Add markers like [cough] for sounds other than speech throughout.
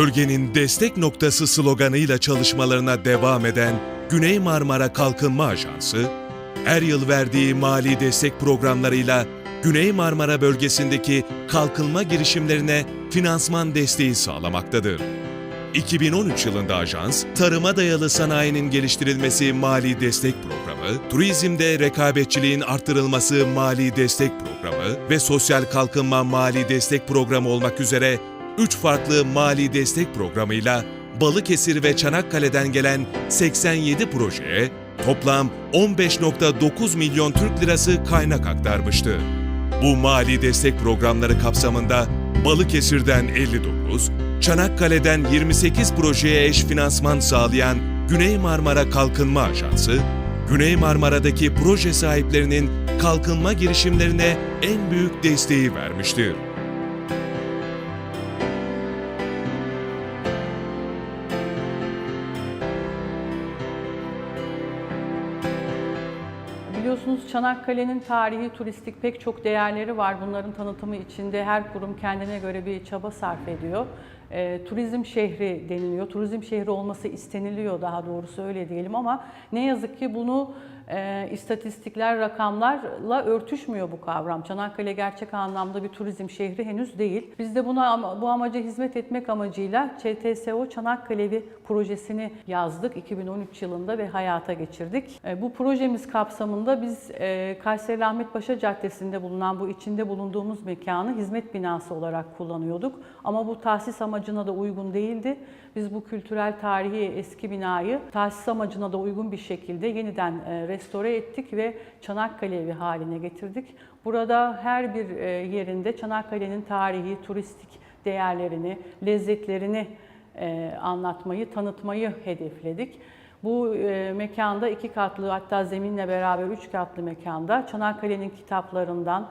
Bölgenin destek noktası sloganıyla çalışmalarına devam eden Güney Marmara Kalkınma Ajansı, her yıl verdiği mali destek programlarıyla Güney Marmara bölgesindeki kalkınma girişimlerine finansman desteği sağlamaktadır. 2013 yılında ajans, tarıma dayalı sanayinin geliştirilmesi mali destek programı, turizmde rekabetçiliğin arttırılması mali destek programı ve sosyal kalkınma mali destek programı olmak üzere 3 farklı mali destek programıyla Balıkesir ve Çanakkale'den gelen 87 projeye toplam 15.9 milyon Türk lirası kaynak aktarmıştı. Bu mali destek programları kapsamında Balıkesir'den 59, Çanakkale'den 28 projeye eş finansman sağlayan Güney Marmara Kalkınma Ajansı, Güney Marmara'daki proje sahiplerinin kalkınma girişimlerine en büyük desteği vermiştir. Çanakkale'nin tarihi, turistik pek çok değerleri var. Bunların tanıtımı içinde her kurum kendine göre bir çaba sarf ediyor. E, turizm şehri deniliyor. Turizm şehri olması isteniliyor daha doğrusu öyle diyelim ama ne yazık ki bunu e, istatistikler, rakamlarla örtüşmüyor bu kavram. Çanakkale gerçek anlamda bir turizm şehri henüz değil. Biz de buna bu amaca hizmet etmek amacıyla ÇTSO Çanakkale'vi projesini yazdık 2013 yılında ve hayata geçirdik. E, bu projemiz kapsamında biz e, Kayseri Ahmet Paşa Caddesi'nde bulunan bu içinde bulunduğumuz mekanı hizmet binası olarak kullanıyorduk. Ama bu tahsis amacına da uygun değildi. Biz bu kültürel tarihi eski binayı tahsis amacına da uygun bir şekilde yeniden e, restore ettik ve Çanakkale evi haline getirdik. Burada her bir e, yerinde Çanakkale'nin tarihi, turistik değerlerini, lezzetlerini e, anlatmayı, tanıtmayı hedefledik. Bu mekanda iki katlı hatta zeminle beraber üç katlı mekanda Çanakkale'nin kitaplarından,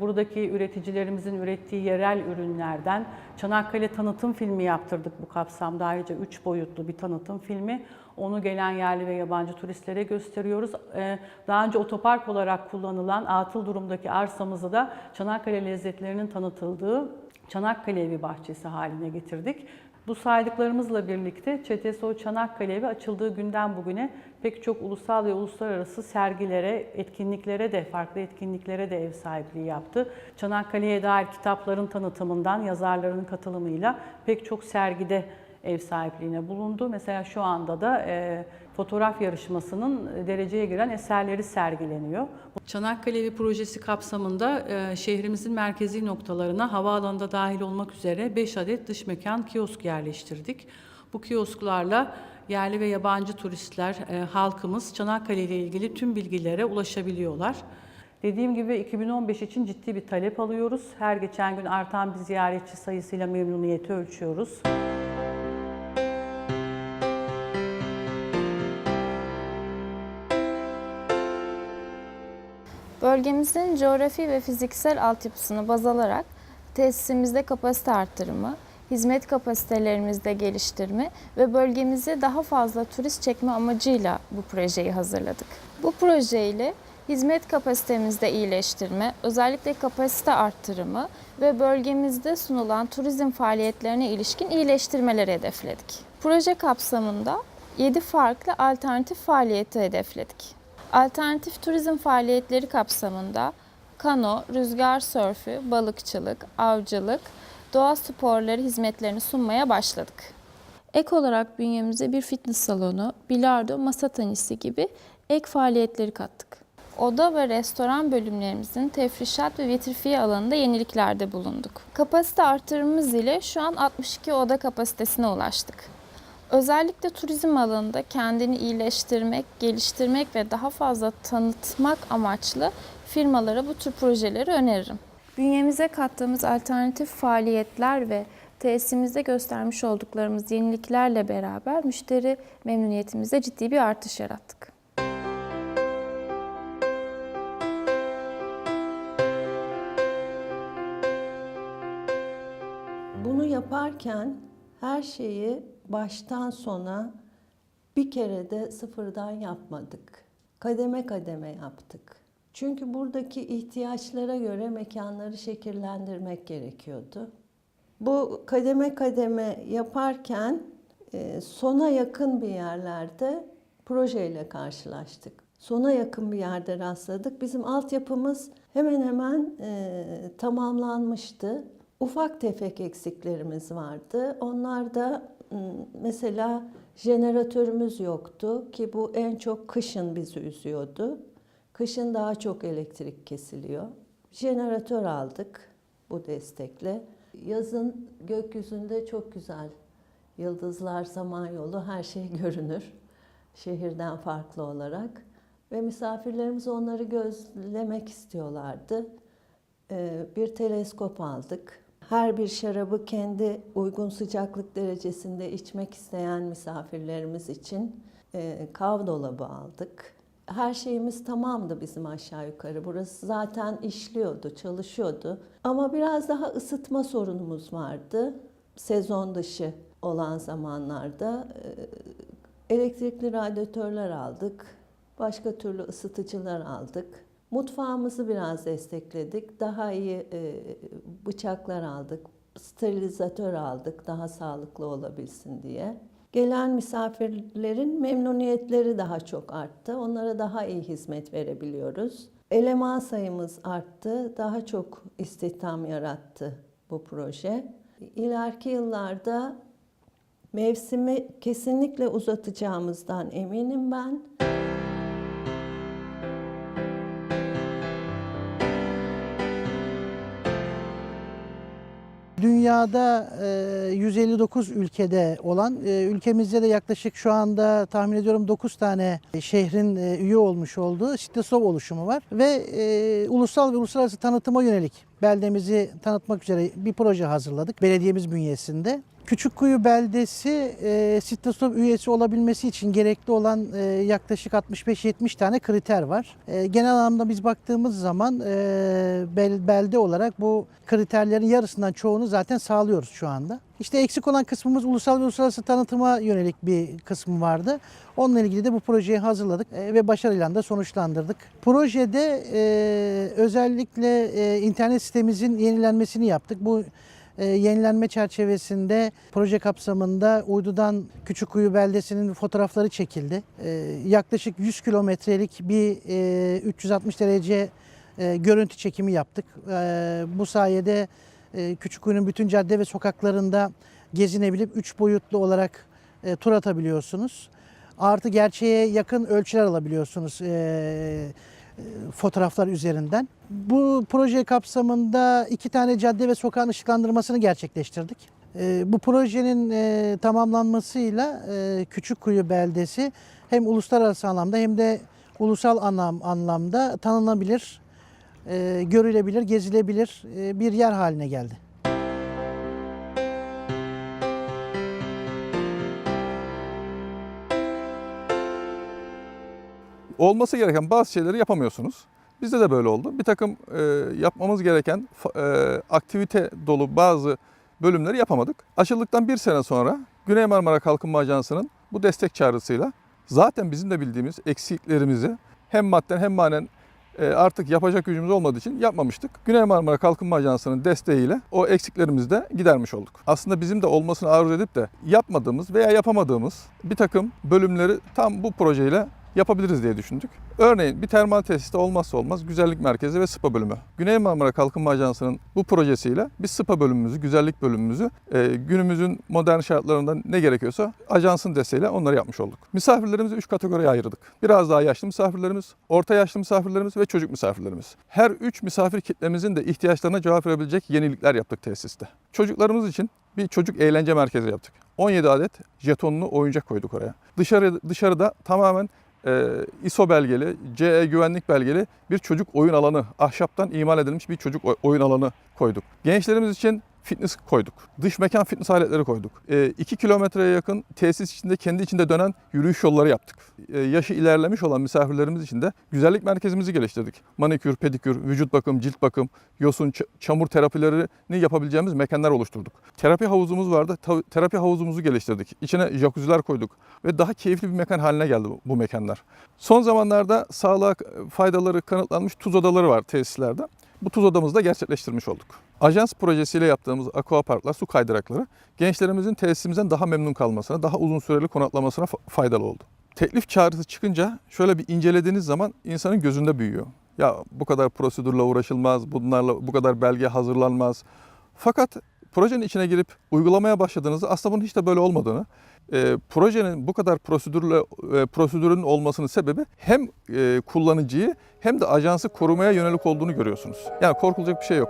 buradaki üreticilerimizin ürettiği yerel ürünlerden Çanakkale tanıtım filmi yaptırdık bu kapsamda. Ayrıca üç boyutlu bir tanıtım filmi. Onu gelen yerli ve yabancı turistlere gösteriyoruz. E, Daha önce otopark olarak kullanılan atıl durumdaki arsamızı da Çanakkale lezzetlerinin tanıtıldığı Çanakkale Evi bahçesi haline getirdik. Bu saydıklarımızla birlikte ÇTSO Çanakkale Evi açıldığı günden bugüne pek çok ulusal ve uluslararası sergilere, etkinliklere de, farklı etkinliklere de ev sahipliği yaptı. Çanakkale'ye dair kitapların tanıtımından yazarların katılımıyla pek çok sergide ev sahipliğine bulundu. Mesela şu anda da e, fotoğraf yarışmasının dereceye giren eserleri sergileniyor. Çanakkale Evi projesi kapsamında e, şehrimizin merkezi noktalarına havaalanında dahil olmak üzere 5 adet dış mekan kiosk yerleştirdik. Bu kiosklarla yerli ve yabancı turistler, e, halkımız Çanakkale ile ilgili tüm bilgilere ulaşabiliyorlar. Dediğim gibi 2015 için ciddi bir talep alıyoruz. Her geçen gün artan bir ziyaretçi sayısıyla memnuniyeti ölçüyoruz. Bölgemizin coğrafi ve fiziksel altyapısını baz alarak tesisimizde kapasite arttırımı, hizmet kapasitelerimizde geliştirme ve bölgemize daha fazla turist çekme amacıyla bu projeyi hazırladık. Bu projeyle hizmet kapasitemizde iyileştirme, özellikle kapasite arttırımı ve bölgemizde sunulan turizm faaliyetlerine ilişkin iyileştirmeleri hedefledik. Proje kapsamında 7 farklı alternatif faaliyeti hedefledik. Alternatif turizm faaliyetleri kapsamında kano, rüzgar sörfü, balıkçılık, avcılık, doğa sporları hizmetlerini sunmaya başladık. Ek olarak bünyemize bir fitness salonu, bilardo, masa tenisi gibi ek faaliyetleri kattık. Oda ve restoran bölümlerimizin tefrişat ve vitrifiye alanında yeniliklerde bulunduk. Kapasite artırımımız ile şu an 62 oda kapasitesine ulaştık. Özellikle turizm alanında kendini iyileştirmek, geliştirmek ve daha fazla tanıtmak amaçlı firmalara bu tür projeleri öneririm. Bünyemize kattığımız alternatif faaliyetler ve tesisimizde göstermiş olduklarımız yeniliklerle beraber müşteri memnuniyetimizde ciddi bir artış yarattık. Bunu yaparken her şeyi baştan sona bir kere de sıfırdan yapmadık. Kademe kademe yaptık. Çünkü buradaki ihtiyaçlara göre mekanları şekillendirmek gerekiyordu. Bu kademe kademe yaparken e, sona yakın bir yerlerde projeyle karşılaştık. Sona yakın bir yerde rastladık. Bizim altyapımız hemen hemen e, tamamlanmıştı. Ufak tefek eksiklerimiz vardı. Onlar da mesela jeneratörümüz yoktu ki bu en çok kışın bizi üzüyordu. Kışın daha çok elektrik kesiliyor. Jeneratör aldık bu destekle. Yazın gökyüzünde çok güzel yıldızlar, samanyolu her şey [laughs] görünür. Şehirden farklı olarak. Ve misafirlerimiz onları gözlemek istiyorlardı. Bir teleskop aldık. Her bir şarabı kendi uygun sıcaklık derecesinde içmek isteyen misafirlerimiz için e, kav dolabı aldık. Her şeyimiz tamamdı bizim aşağı yukarı. Burası zaten işliyordu, çalışıyordu. Ama biraz daha ısıtma sorunumuz vardı. Sezon dışı olan zamanlarda e, elektrikli radyatörler aldık. Başka türlü ısıtıcılar aldık. Mutfağımızı biraz destekledik. Daha iyi e, bıçaklar aldık. Sterilizatör aldık daha sağlıklı olabilsin diye. Gelen misafirlerin memnuniyetleri daha çok arttı. Onlara daha iyi hizmet verebiliyoruz. Eleman sayımız arttı. Daha çok istihdam yarattı bu proje. İleriki yıllarda mevsimi kesinlikle uzatacağımızdan eminim ben. Dünyada e, 159 ülkede olan, e, ülkemizde de yaklaşık şu anda tahmin ediyorum 9 tane şehrin e, üye olmuş olduğu Sitesov oluşumu var. Ve e, ulusal ve uluslararası tanıtıma yönelik beldemizi tanıtmak üzere bir proje hazırladık belediyemiz bünyesinde. Küçükkuyu beldesi e, Sitesov üyesi olabilmesi için gerekli olan e, yaklaşık 65-70 tane kriter var. E, genel anlamda biz baktığımız zaman e, bel- belde olarak bu kriterlerin yarısından çoğunu zaten sağlıyoruz şu anda. İşte eksik olan kısmımız ulusal ve uluslararası tanıtıma yönelik bir kısmı vardı. Onunla ilgili de bu projeyi hazırladık e, ve başarıyla da sonuçlandırdık. Projede e, özellikle e, internet sitemizin yenilenmesini yaptık. Bu yenilenme çerçevesinde proje kapsamında uydudan Küçükkuyu beldesinin fotoğrafları çekildi. E, yaklaşık 100 kilometrelik bir e, 360 derece e, görüntü çekimi yaptık. E, bu sayede e, Küçükkuyu'nun bütün cadde ve sokaklarında gezinebilip 3 boyutlu olarak e, tur atabiliyorsunuz. Artı gerçeğe yakın ölçüler alabiliyorsunuz. E, fotoğraflar üzerinden. Bu proje kapsamında iki tane cadde ve sokağın ışıklandırmasını gerçekleştirdik. Ee, Bu projenin e, tamamlanmasıyla e, Küçükkuyu beldesi hem uluslararası anlamda hem de ulusal anlam, anlamda tanınabilir, e, görülebilir, gezilebilir e, bir yer haline geldi. Olması gereken bazı şeyleri yapamıyorsunuz. Bizde de böyle oldu. Bir takım e, yapmamız gereken e, aktivite dolu bazı bölümleri yapamadık. Açıldıktan bir sene sonra Güney Marmara Kalkınma Ajansı'nın bu destek çağrısıyla zaten bizim de bildiğimiz eksiklerimizi hem madden hem manen e, artık yapacak gücümüz olmadığı için yapmamıştık. Güney Marmara Kalkınma Ajansı'nın desteğiyle o eksiklerimizi de gidermiş olduk. Aslında bizim de olmasını arzu edip de yapmadığımız veya yapamadığımız bir takım bölümleri tam bu projeyle yapabiliriz diye düşündük. Örneğin bir termal tesiste olmazsa olmaz güzellik merkezi ve spa bölümü. Güney Marmara Kalkınma Ajansı'nın bu projesiyle biz spa bölümümüzü, güzellik bölümümüzü e, günümüzün modern şartlarında ne gerekiyorsa ajansın desteğiyle onları yapmış olduk. Misafirlerimizi 3 kategoriye ayırdık. Biraz daha yaşlı misafirlerimiz, orta yaşlı misafirlerimiz ve çocuk misafirlerimiz. Her 3 misafir kitlemizin de ihtiyaçlarına cevap verebilecek yenilikler yaptık tesiste. Çocuklarımız için bir çocuk eğlence merkezi yaptık. 17 adet jetonlu oyuncak koyduk oraya. Dışarı, dışarıda tamamen e, ISO belgeli, CE güvenlik belgeli bir çocuk oyun alanı, ahşaptan imal edilmiş bir çocuk oy- oyun alanı koyduk. Gençlerimiz için fitness koyduk. Dış mekan fitness aletleri koyduk. 2 kilometreye yakın tesis içinde kendi içinde dönen yürüyüş yolları yaptık. E, yaşı ilerlemiş olan misafirlerimiz için de güzellik merkezimizi geliştirdik. Manikür, pedikür, vücut bakım, cilt bakım, yosun, çamur terapilerini yapabileceğimiz mekanlar oluşturduk. Terapi havuzumuz vardı. Terapi havuzumuzu geliştirdik. İçine jacuzziler koyduk ve daha keyifli bir mekan haline geldi bu, bu mekanlar. Son zamanlarda sağlığa faydaları kanıtlanmış tuz odaları var tesislerde. Bu tuz odamızı da gerçekleştirmiş olduk. Ajans projesiyle yaptığımız aquaparklar, su kaydırakları gençlerimizin tesisimizden daha memnun kalmasına, daha uzun süreli konaklamasına fa- faydalı oldu. Teklif çağrısı çıkınca şöyle bir incelediğiniz zaman insanın gözünde büyüyor. Ya bu kadar prosedürle uğraşılmaz, bunlarla bu kadar belge hazırlanmaz. Fakat projenin içine girip uygulamaya başladığınızda aslında bunun hiç de böyle olmadığını, e, projenin bu kadar prosedürle e, prosedürün olmasının sebebi hem e, kullanıcıyı hem de ajansı korumaya yönelik olduğunu görüyorsunuz. Yani korkulacak bir şey yok.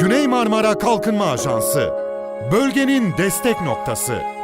Güney Marmara Kalkınma Ajansı, bölgenin destek noktası.